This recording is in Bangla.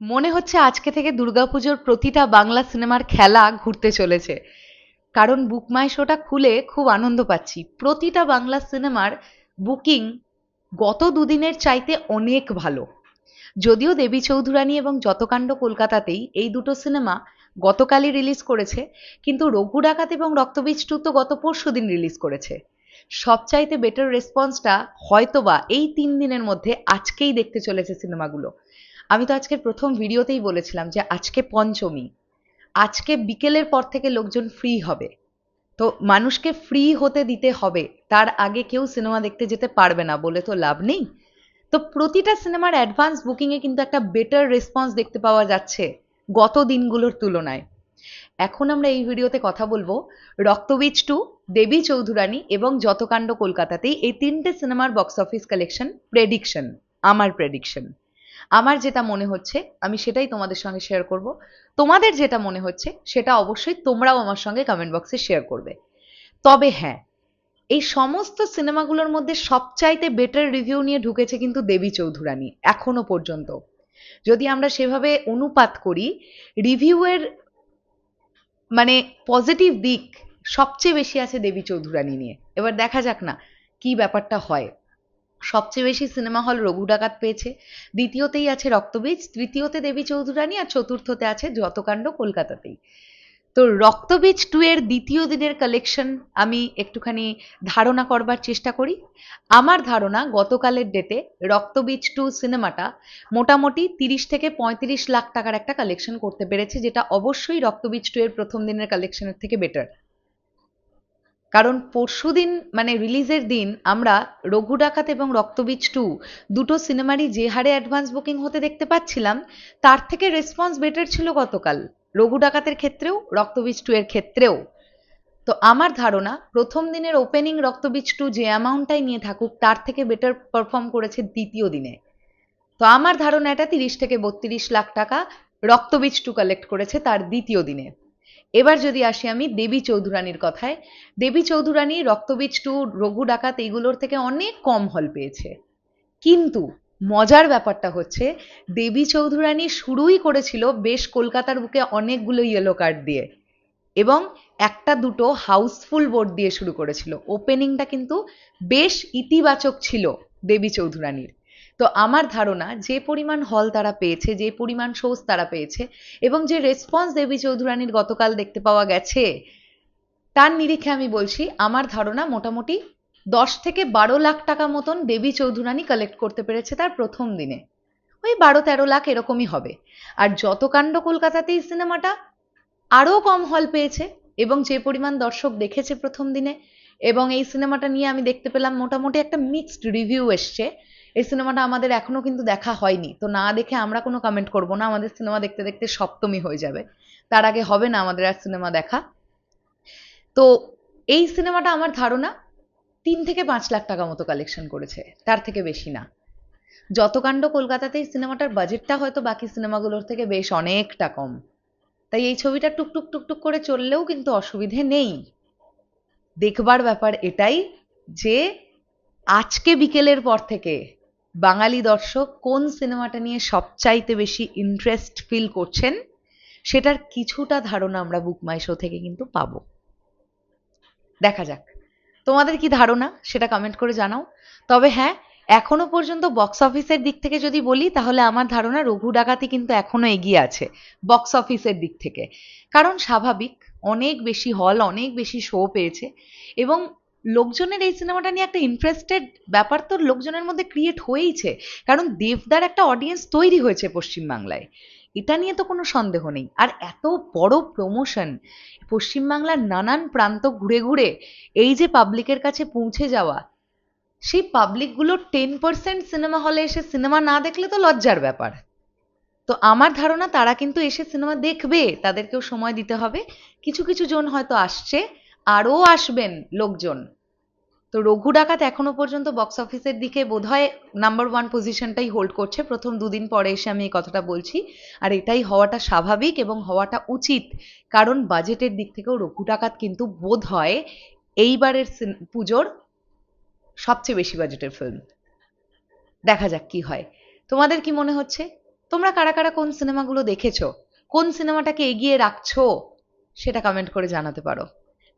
মনে হচ্ছে আজকে থেকে দুর্গাপুজোর প্রতিটা বাংলা সিনেমার খেলা ঘুরতে চলেছে। কারণ বুকমাই শোটা খুলে খুব আনন্দ পাচ্ছি। প্রতিটা বাংলা সিনেমার বুকিং গত দুদিনের চাইতে অনেক ভালো। যদিও দেবী চৌধুরানী এবং যতকাণ্ড কলকাতাতেই এই দুটো সিনেমা গতকালই রিলিজ করেছে, কিন্তু রঘু ডাকাত এবং রক্তবীজ টু তো গত পরশু দিন রিলিজ করেছে। সবচাইতে বেটার রেসপন্সটা হয়তোবা এই তিন দিনের মধ্যে আজকেই দেখতে চলেছে সিনেমাগুলো। আমি তো আজকের প্রথম ভিডিওতেই বলেছিলাম যে আজকে পঞ্চমী। আজকে বিকেলের পর থেকে লোকজন ফ্রি হবে। তো মানুষকে ফ্রি হতে দিতে হবে, তার আগে কেউ সিনেমা দেখতে যেতে পারবে না বলে তো লাভ নেই। তো প্রতিটা সিনেমার অ্যাডভান্স বুকিংয়ে কিন্তু একটা বেটার রেসপন্স দেখতে পাওয়া যাচ্ছে গত দিনগুলোর তুলনায়। এখন আমরা এই ভিডিওতে কথা বলব রক্তবীজ টু, দেবী চৌধুরানী এবং যতকাণ্ড কলকাতাতেই এই তিনটে সিনেমার বক্স অফিস কালেকশন প্রেডিকশন আমার প্রেডিকশন আমার যেটা মনে হচ্ছে, আমি সেটাই তোমাদের সঙ্গে শেয়ার করব। তোমাদের যেটা মনে হচ্ছে, সেটা অবশ্যই তোমরাও আমার সঙ্গে কমেন্ট বক্সে শেয়ার করবে। তবে হ্যাঁ এই সমস্ত সিনেমাগুলোর মধ্যে সবচাইতে বেটার রিভিউ নিয়ে ঢুকেছে কিন্তু দেবী চৌধুরানী, এখনও পর্যন্ত। যদি আমরা সেভাবে অনুপাত করি রিভিউয়ের মানে পজিটিভ দিক সবচেয়ে বেশি আছে দেবী চৌধুরানী নিয়ে। এবার দেখা যাক না কি ব্যাপারটা হয়। সবচেয়ে বেশি সিনেমা হল রঘু ডাকাত পেয়েছে। দ্বিতীয়তেই আছে রক্তবীজ, তৃতীয়তে দেবী চৌধুরানী, আর চতুর্থতে আছে যতকাণ্ড কলকাতাতেই। তো রক্তবীজ টু এর দ্বিতীয় দিনের কালেকশন আমি একটুখানি ধারণা করবার চেষ্টা করি। আমার ধারণা গতকালের ডেটে রক্তবীজ টু সিনেমাটা মোটামুটি তিরিশ থেকে পঁয়ত্রিশ লাখ টাকার একটা কালেকশন করতে পেরেছে, যেটা অবশ্যই রক্তবীজ টু এর প্রথম দিনের কালেকশনের থেকে বেটার কারণ পরশু দিন মানে রিলিজের দিন আমরা রঘু ডাকাত এবং রক্তবীজ টু দুটো সিনেমারই যে হারে অ্যাডভান্স বুকিং হতে দেখতে পাচ্ছিলাম, তার থেকে রেসপন্স বেটার ছিল গতকাল। রঘু ডাকাতের ক্ষেত্রেও, রক্তবীজ টু এর ক্ষেত্রেও। তো আমার ধারণা, প্রথম দিনের ওপেনিং রক্তবীজ টু যে অ্যামাউন্টটাই নিয়ে থাকুক, তার থেকে বেটার পারফর্ম করেছে দ্বিতীয় দিনে। তো আমার ধারণা এটা তিরিশ থেকে বত্রিশ লাখ টাকা রক্তবীজ টু কালেক্ট করেছে তার দ্বিতীয় দিনে। এবার যদি আসি আমি দেবী চৌধুরানীর কথায়, দেবী চৌধুরানী, রক্তবীজ টু, রঘু ডাকাত এইগুলোর থেকে অনেক কম হল পেয়েছে। কিন্তু মজার ব্যাপারটা হচ্ছে, দেবী চৌধুরানী শুরুই করেছিল বেশ কলকাতার বুকে অনেকগুলো ইয়েলো কার্ড দিয়ে এবং একটা দুটো হাউসফুল বোর্ড দিয়ে শুরু করেছিল। ওপেনিংটা কিন্তু বেশ ইতিবাচক ছিল দেবী চৌধুরানীর। তো আমার ধারণা যে পরিমাণ হল তারা পেয়েছে, যে পরিমাণ শোজ তারা পেয়েছে এবং যে রেসপন্স দেবী চৌধুরানীর গতকাল দেখতে পাওয়া গেছে, তার নিরিখে আমি বলছি, আমার ধারণা মোটামুটি দশ থেকে বারো লাখ টাকা মতন দেবী চৌধুরানী কালেক্ট করতে পেরেছে তার প্রথম দিনে। ওই বারো তেরো লাখ এরকমই হবে। আর যত কাণ্ড কলকাতাতেই সিনেমাটা আরও কম হল পেয়েছে এবং যে পরিমাণ দর্শক দেখেছে প্রথম দিনে এবং এই সিনেমাটা নিয়ে আমি দেখতে পেলাম মোটামুটি একটা মিক্সড রিভিউ এসছে। এই সিনেমাটা আমাদের এখনও কিন্তু দেখা হয়নি। তো না দেখে আমরা কোনো কমেন্ট করব না, আমাদের সিনেমা দেখতে দেখতে সপ্তমী হয়ে যাবে। তার আগে হবে না আমাদের আর সিনেমা দেখা। তো এই সিনেমাটা আমার ধারণা তিন থেকে পাঁচ লাখ টাকা মতো কালেকশন করেছে, তার থেকে বেশি না। যতকাণ্ড কলকাতাতেই সিনেমাটার বাজেটটা হয়তো বাকি সিনেমাগুলোর থেকে বেশ অনেকটা কম। তাই এই ছবিটা টুকটুক টুকটুক করে চললেও কিন্তু অসুবিধে নেই। দেখবার ব্যাপার এটাই যে আজকে বিকেলের পর থেকে বাঙালি দর্শক কোন সিনেমাটা নিয়ে সবচাইতে বেশি ইন্টারেস্ট ফিল করছেন, সেটার কিছুটা ধারণা আমরা বুকমাই শো থেকে কিন্তু পাবো। দেখা যাক। তোমাদের কি ধারণা? সেটা কমেন্ট করে জানাও। তবে হ্যাঁ এখনও পর্যন্ত বক্স অফিসের দিক থেকে যদি বলি, তাহলে আমার ধারণা রঘু ডাকাতি কিন্তু এখনও এগিয়ে আছে বক্স অফিসের দিক থেকে। কারণ স্বাভাবিক, অনেক বেশি হল অনেক বেশি শো পেয়েছে এবং লোকজনের এই সিনেমাটা নিয়ে একটা ইন্টারেস্টেড ব্যাপার তো লোকজনের মধ্যে ক্রিয়েট হয়েইছে। কারণ দেবদার একটা অডিয়েন্স তৈরি হয়েছে পশ্চিমবাংলায়। এটা নিয়ে তো কোনো সন্দেহ নেই। আর এত বড় প্রমোশন পশ্চিমবাংলার নানান প্রান্ত ঘুরে ঘুরে এই যে পাবলিকের কাছে পৌঁছে যাওয়া, সেই পাবলিকগুলো টেন পার্সেন্ট সিনেমা হলে এসে সিনেমা না দেখলে তো লজ্জার ব্যাপার। তো আমার ধারণা তারা কিন্তু এসে সিনেমা দেখবে, তাদেরকেও সময় দিতে হবে। কিছু কিছু জন হয়তো আসছে। আরও আসবেন লোকজন। তো রঘু ডাকাত এখনও পর্যন্ত বক্স অফিসের দিকে বোধহয় নাম্বার ওয়ান পজিশনটাই হোল্ড করছে। প্রথম দুদিন পরে এসে আমি এই কথাটা বলছি। আর এটাই হওয়াটা স্বাভাবিক এবং হওয়াটা উচিত। কারণ বাজেটের দিক থেকেও রঘু ডাকাত কিন্তু বোধ হয় এইবারের পুজোর সবচেয়ে বেশি বাজেটের ফিল্ম দেখা যাক কি হয়। তোমাদের কি মনে হচ্ছে? তোমরা কারা কারা কোন সিনেমাগুলো দেখেছ? কোন সিনেমাটাকে এগিয়ে রাখছো? সেটা কমেন্ট করে জানাতে পারো।